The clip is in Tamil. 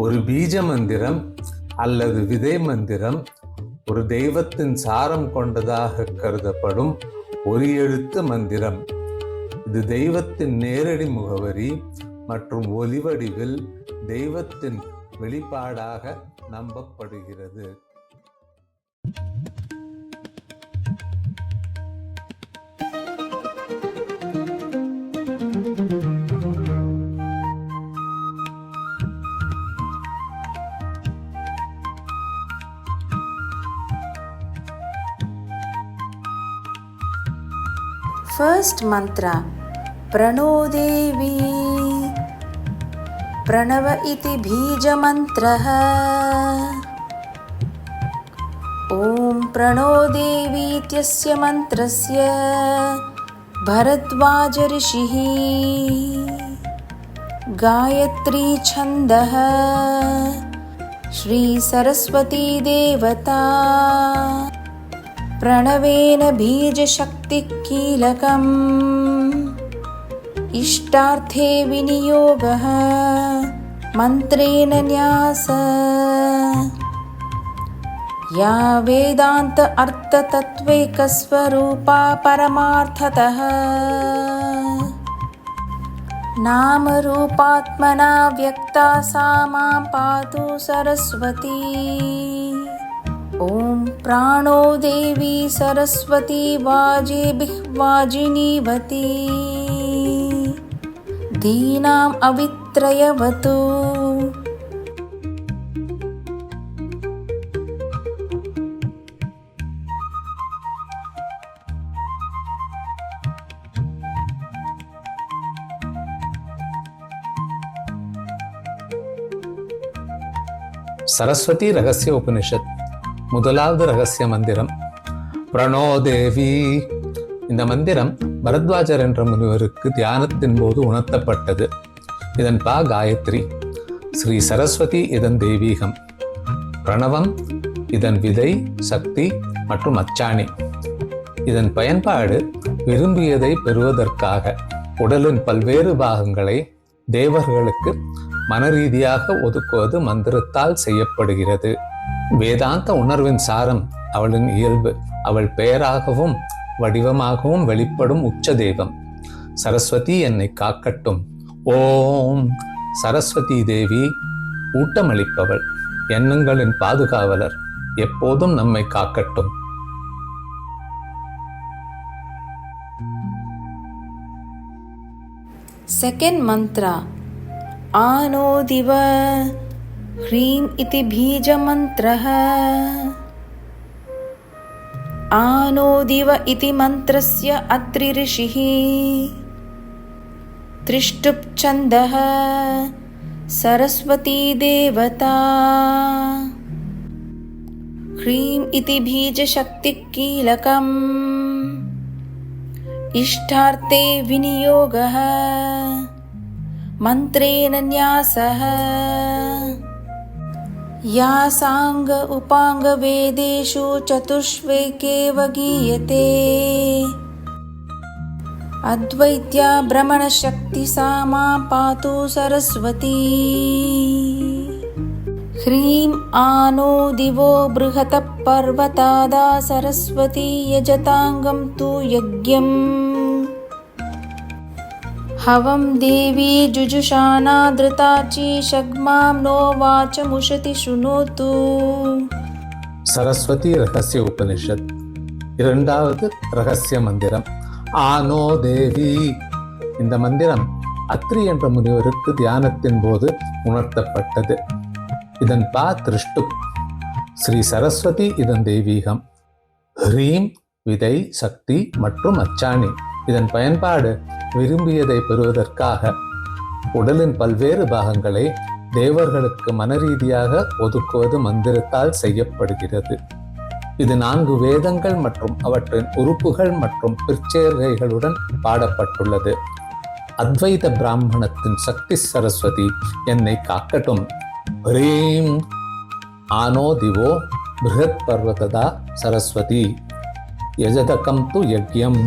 ஒரு பீஜ மந்திரம் அல்லது விதை மந்திரம் ஒரு தெய்வத்தின் சாரம் கொண்டதாக கருதப்படும் ஒரு எழுத்து மந்திரம். இது தெய்வத்தின் நேரடி முகவரி மற்றும் ஒலிவடிவில் தெய்வத்தின் வெளிப்பாடாக நம்பப்படுகிறது. First mantra प्रणो देवी प्रणव इति बीजमन्त्रः ॐ प्रणो देवी इत्यस्य मन्त्रस्य भरद्वाजऋषिः गायत्री छन्दः श्रीसरस्वती देवता प्रणवेन बीजशक्तिः कीलकम् इष्टार्थे विनियोगः मन्त्रेण न्यास। या वेदान्त अर्थतत्त्वैकस्वरूपा परमार्थतः। नामरूपात्मना व्यक्ता सा मां पातु सरस्वती ॐ प्राणो देवी सरस्वती वाजेभिः वाजिनीवती दीनाम् अवित्रयवतु। सरस्वती रहस्य उपनिषद। முதலாவது ரகசிய மந்திரம். பிரணோதேவி இந்த மந்திரம் பரத்வாஜர் என்ற முனிவருக்கு தியானத்தின் போது உணர்த்தப்பட்டது. இதன் பா காயத்ரி ஸ்ரீ சரஸ்வதி இதன் தெய்வீகம். பிரணவம் இதன் விதை சக்தி மற்றும் அச்சாணி. இதன் பயன்பாடு விரும்பியதை பெறுவதற்காக உடலின் பல்வேறு பாகங்களை தேவர்களுக்கு மனரீதியாக ஒதுக்குவது மந்திரத்தால் செய்யப்படுகிறது. வேதாந்த உணர்வின் சாரம் அவளின் இயல்பு. அவள் பெயராகவும் வடிவமாகவும் வெளிப்படும் உச்ச தெய்வம். சரஸ்வதி என்னை காக்கட்டும். ஓம் சரஸ்வதி தேவி ஊட்டமளிப்பவள் எண்ணங்களின் பாதுகாவலர் எப்போதும் நம்மை காக்கட்டும். செகண்ட் மந்த்ரா ஆனோதிவ ह्रीं इति बीजमन्त्रः। आनो दिव इति मन्त्रस्य अत्रिऋषिः। ऋषिः तिष्ठुप् छन्दः सरस्वती ह्रीम् इति बीजशक्तिः कीलकम् इष्टार्थे विनियोगः। मन्त्रेण न्यासः। या साङ्ग उपाङ्गवेदेषु चतुष्वेकेव गीयते अद्वैत्या भ्रमणशक्ति सा मा पातु सरस्वती। ह्रीं आनो दिवो बृहतः पर्वतादा सरस्वती यजताङ्गं तु यज्ञम् हवं देवी जुजुषाना धृताची षग्मां नो वाचमुषति शृणोतु சரஸ்வதி ரகசிய உபனிஷத் இரண்டாவது ரகசிய மந்திரம் ஆனோ தேவி இந்த மந்திரம் அத்ரி என்ற முனிவருக்கு தியானத்தின் போது உணர்த்தப்பட்டது இதன் பா திருஷ்டு ஸ்ரீ சரஸ்வதி இதன் தெய்வீகம் ஹ்ரீம் விதை சக்தி மற்றும் அச்சாணி இதன் பயன்பாடு விரும்பியதை பெறுவதற்காக. உடலின் பல்வேறு பாகங்களை தேவர்களுக்கு மனரீதியாக ஒதுக்குவது மந்திரத்தால் செய்யப்படுகிறது. இது நான்கு வேதங்கள் மற்றும் அவற்றின் உறுப்புகள் மற்றும் பிற்சேர்கைகளுடன் பாடப்பட்டுள்ளது. அத்வைத பிராமணத்தின் சக்தி சரஸ்வதி என்னை காக்கட்டும். ஹ்ரீம் ஆனோ திவோ பர்வததா சரஸ்வதி. யஜதகம் து யஜ்யம்